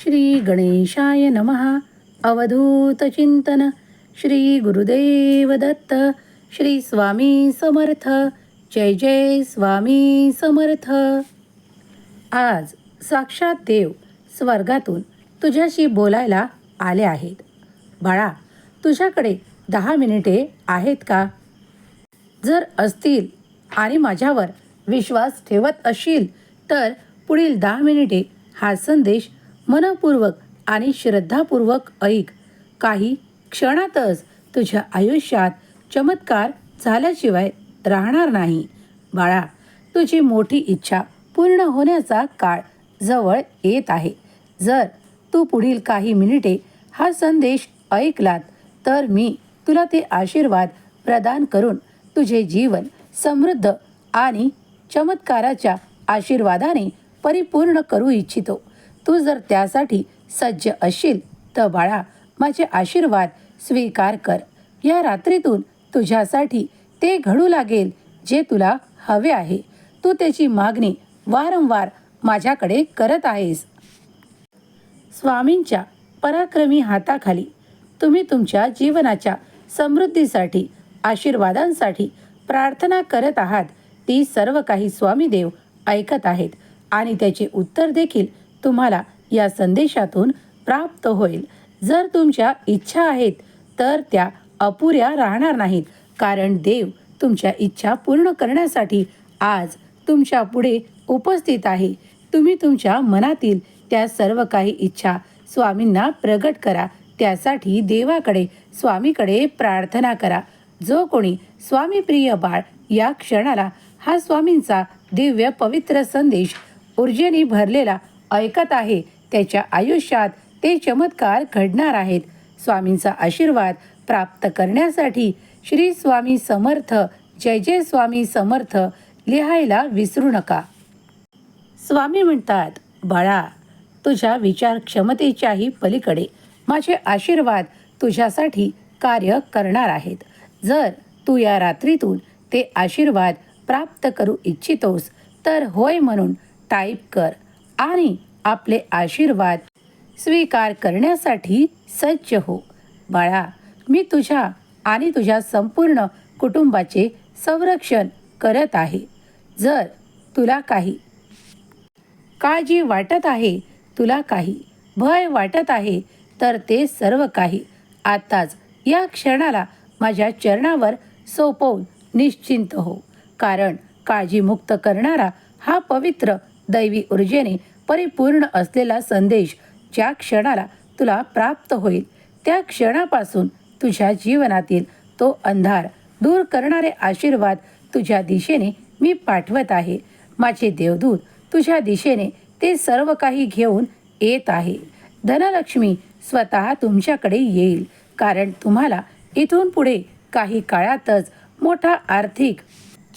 श्री गणेशाय नमः। अवधूत चिंतन। श्री गुरुदेव दत्त श्री स्वामी समर्थ। जय जय स्वामी समर्थ। आज साक्षात देव स्वर्गातून तुझ्याशी बोलायला आले आहेत. बाळा तुझ्याकडे दहा मिनिटे आहेत का? जर असतील आणि माझ्यावर विश्वास ठेवत असशील तर पुढील दहा मिनिटे हा संदेश मनपूर्वक आणि श्रद्धापूर्वक ऐक. काही क्षणातच तुझ्या आयुष्यात चमत्कार झाल्याशिवाय राहणार नाही. बाळा तुझी मोठी इच्छा पूर्ण होण्याचा काळ जवळ येत आहे. जर तू पुढील काही मिनिटे हा संदेश ऐकलात तर मी तुला ते आशीर्वाद प्रदान करून तुझे जीवन समृद्ध आणि चमत्काराच्या आशीर्वादाने परिपूर्ण करू इच्छितो. तू जर त्यासाठी सज्ज असशील तर बाळा माझे आशीर्वाद स्वीकार कर. या रात्रीतून तुझ्यासाठी ते घडू लागेल जे तुला हवे आहे. तू त्याची मागणी वारंवार माझ्याकडे करत आहेस. स्वामींच्या पराक्रमी हाताखाली तुम्ही तुमच्या जीवनाच्या समृद्धीसाठी आशीर्वादांसाठी प्रार्थना करत आहात. ती सर्व काही स्वामी देव ऐकत आहेत आणि त्याचे उत्तर देखील तुम्हाला या संदेशातून प्राप्त होईल. जर तुमच्या इच्छा आहेत तर त्या अपुऱ्या राहणार नाहीत. कारण देव तुमच्या इच्छा पूर्ण करण्यासाठी आज तुमच्यापुढे उपस्थित आहे. तुम्ही तुमच्या मनातील त्या सर्व काही इच्छा स्वामींना प्रगट करा. त्यासाठी देवाकडे स्वामीकडे प्रार्थना करा. जो कोणी स्वामीप्रिय बाळ या क्षणाला हा स्वामींचा दिव्य पवित्र संदेश ऊर्जेने भरलेला ऐकत आहे. त्याच्या आयुष्यात ते चमत्कार घडणार आहेत. स्वामींचा आशीर्वाद प्राप्त करण्यासाठी श्री स्वामी समर्थ जय जय स्वामी समर्थ लिहायला विसरू नका. स्वामी म्हणतात बाळा तुझ्या विचार क्षमतेच्याही पलीकडे माझे आशीर्वाद तुझ्यासाठी कार्य करणार आहेत. जर तू या रात्रीतून ते आशीर्वाद प्राप्त करू इच्छितोस तर होय म्हणून टाईप कर. आणि आपले आशीर्वाद स्वीकार करण्यासाठी सज्ज हो. बाळा मी तुझ्या आणि तुझ्या संपूर्ण कुटुंबाचे संरक्षण करत आहे. जर तुला काही काळजी वाटत आहे तुला काही भय वाटत आहे तर ते सर्व काही आताच या क्षणाला माझ्या चरणावर सोपवून निश्चिंत हो. कारण काळजीमुक्त करणारा हा पवित्र दैवी ऊर्जेने परिपूर्ण असलेला संदेश ज्या क्षणाला तुला प्राप्त होईल त्या क्षणापासून तुझ्या जीवनातील तो अंधार दूर करणारे आशीर्वाद तुझ्या दिशेने मी पाठवत आहे. माझे देवदूत तुझ्या दिशेने ते सर्व काही घेऊन येत आहे. धनलक्ष्मी स्वतः तुमच्याकडे येईल कारण तुम्हाला इथून पुढे काही काळातच मोठा आर्थिक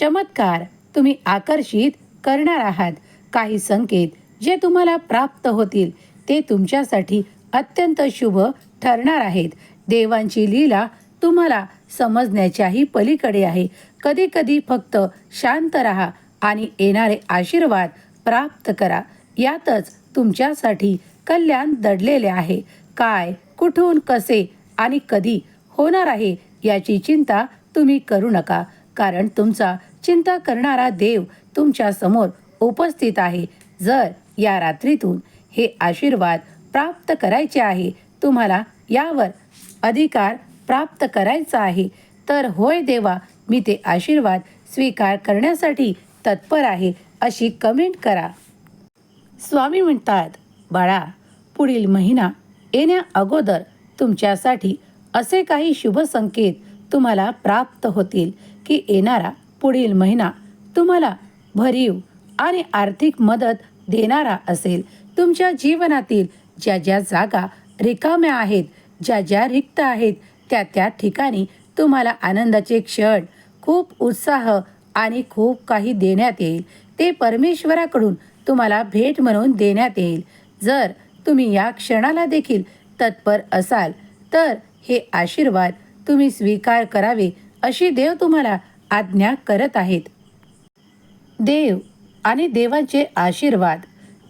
चमत्कार तुम्ही आकर्षित करणार आहात. काही संकेत जे तुम्हाला प्राप्त होतील ते तुमच्यासाठी अत्यंत शुभ ठरणार आहेत. देवांची लीला तुम्हाला समजण्याच्याही पलीकडे आहे. कधी कधी फक्त शांत राहा आणि येणारे आशीर्वाद प्राप्त करा. यातच तुमच्यासाठी कल्याण दडलेले आहे. काय कुठून कसे आणि कधी होणार आहे याची चिंता तुम्ही करू नका. कारण तुमचा चिंता करणारा देव तुमच्यासमोर उपस्थित आहे. जर या रात्रीतून हे आशीर्वाद प्राप्त करायचे आहे तुम्हाला यावर अधिकार प्राप्त करायचा आहे. तर होय देवा मी ते आशीर्वाद स्वीकार करण्यासाठी तत्पर आहे अशी कमेंट करा. स्वामी म्हणतात बाळा पुढील महिना येण्या अगोदर तुमच्यासाठी असे काही शुभ संकेत तुम्हाला प्राप्त होतील की येणारा पुढील महिना तुम्हाला भरीव आणि आर्थिक मदत देणारा असेल. तुमच्या जीवनातील ज्या ज्या जागा रिकाम्या आहेत ज्या ज्या रिक्त आहेत त्या त्या ठिकाणी तुम्हाला आनंदाचे क्षण खूप उत्साह आणि खूप काही देण्यात येईल. ते परमेश्वराकडून तुम्हाला भेट म्हणून देण्यात येईल. जर तुम्ही या क्षणाला देखील तत्पर असाल तर हे आशीर्वाद तुम्ही स्वीकार करावे अशी देव तुम्हाला आज्ञा करत आहेत. देव आणि देवांचे आशीर्वाद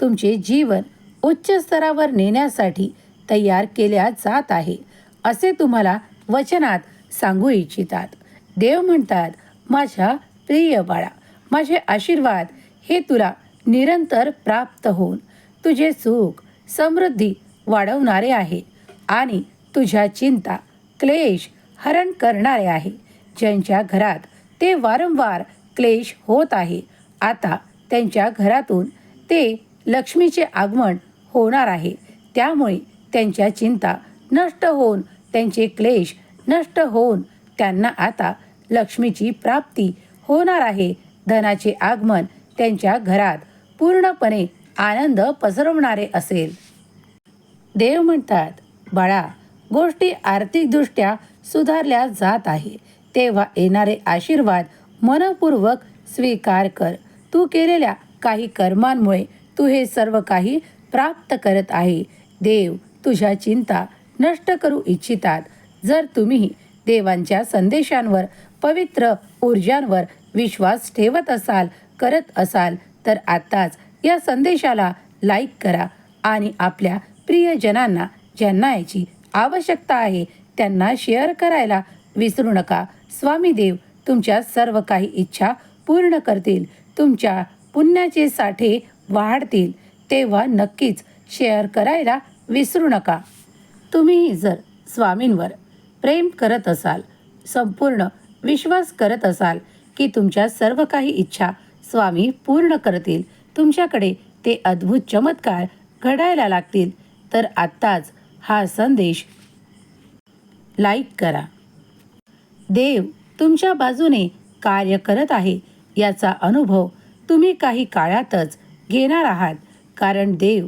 तुमचे जीवन उच्च स्तरावर नेण्यासाठी तयार केल्या जात आहे असे तुम्हाला वचनात सांगू इच्छितात. देव म्हणतात माझ्या प्रिय बाळा माझे आशीर्वाद हे तुला निरंतर प्राप्त होऊन तुझे सुख समृद्धी वाढवणारे आहे आणि तुझ्या चिंता क्लेश हरण करणारे आहे. ज्यांच्या घरात ते वारंवार क्लेश होत आहे आता त्यांच्या घरातून ते लक्ष्मीचे आगमन होणार आहे. त्यामुळे त्यांच्या चिंता नष्ट होऊन त्यांचे क्लेश नष्ट होऊन त्यांना आता लक्ष्मीची प्राप्ती होणार आहे. धनाचे आगमन त्यांच्या घरात पूर्णपणे आनंद पसरवणारे असेल. देव म्हणतात बाळा गोष्टी आर्थिकदृष्ट्या सुधारल्या जात आहे. तेव्हा येणारे आशीर्वाद मनपूर्वक स्वीकार कर. तू केलेल्या काही कर्मांमुळे तू हे सर्व काही प्राप्त करत आहे. देव तुझ्या चिंता नष्ट करू इच्छितात. जर तुम्ही देवांच्या संदेशांवर पवित्र ऊर्जांवर विश्वास ठेवत असाल करत असाल तर आत्ताच या संदेशाला लाईक करा आणि आपल्या प्रियजनांना ज्यांना याची आवश्यकता आहे त्यांना शेअर करायला विसरू नका. स्वामी देव तुमच्या सर्व काही इच्छा पूर्ण करतील. तुमच्या पुण्याचे साठे वाढतील तेव्हा नक्कीच शेअर करायला विसरू नका. तुम्ही जर स्वामींवर प्रेम करत असाल संपूर्ण विश्वास करत असाल की तुमच्या सर्व काही इच्छा स्वामी पूर्ण करतील तुमच्याकडे ते अद्भुत चमत्कार घडायला लागतील तर आत्ताच हा संदेश लाईक करा. देव तुमच्या बाजूने कार्य करत आहे याचा अनुभव तुम्ही काही काळातच घेणार आहात. कारण देव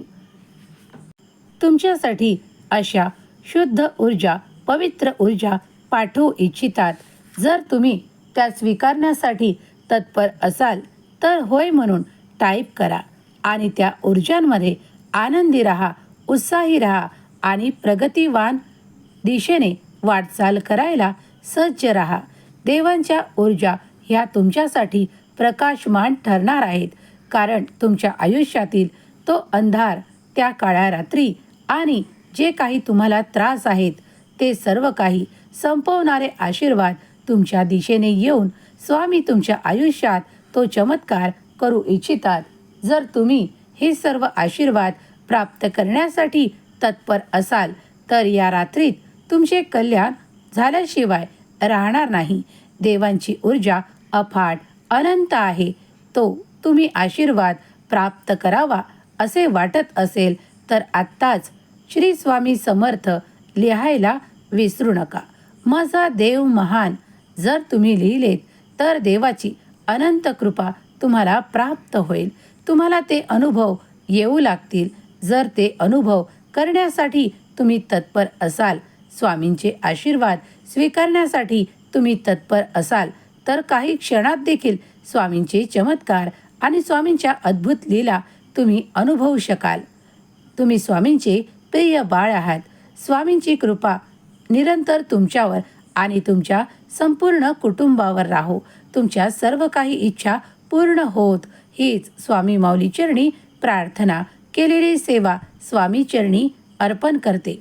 तुमच्यासाठी अशा शुद्ध ऊर्जा पवित्र ऊर्जा पाठवू इच्छितात. जर तुम्ही त्या स्वीकारण्यासाठी तत्पर असाल तर होय म्हणून टाईप करा आणि त्या ऊर्जांमध्ये आनंदी राहा उत्साही राहा आणि प्रगतिवान दिशेने वाटचाल करायला सज्ज राहा. देवांच्या ऊर्जा ह्या तुमच्यासाठी प्रकाशमान ठरणार आहेत. कारण तुमच्या आयुष्यातील तो अंधार त्या काळ्या रात्री आणि जे काही तुम्हाला त्रास आहेत ते सर्व काही संपवणारे आशीर्वाद तुमच्या दिशेने येऊन स्वामी तुमच्या आयुष्यात तो चमत्कार करू इच्छितात. जर तुम्ही हे सर्व आशीर्वाद प्राप्त करण्यासाठी तत्पर असाल तर या रात्रीत तुमचे कल्याण झाल्याशिवाय राहणार नाही. देवांची ऊर्जा अफाट अनंत आहे. तो तुम्ही आशीर्वाद प्राप्त करावा असे वाटत असेल तर आत्ताच श्री स्वामी समर्थ लिहायला विसरू नका. माझा देव महान जर तुम्ही लिहिलेत तर देवाची अनंत कृपा तुम्हाला प्राप्त होईल. तुम्हाला ते अनुभव येऊ लागतील. जर ते अनुभव करण्यासाठी तुम्ही तत्पर असाल स्वामींचे आशीर्वाद स्वीकारण्यासाठी तुम्ही तत्पर असाल तर काही क्षणात देखील स्वामींचे चमत्कार आणि स्वामींच्या अद्भुत लीला तुम्ही अनुभवू शकाल. तुम्ही स्वामींचे प्रिय बाळ आहात. स्वामींची कृपा निरंतर तुमच्यावर आणि तुमच्या संपूर्ण कुटुंबावर राहो. तुमच्या सर्व काही इच्छा पूर्ण होत. हीच स्वामी माऊली चरणी प्रार्थना. केलेली सेवा स्वामी चरणी अर्पण करते.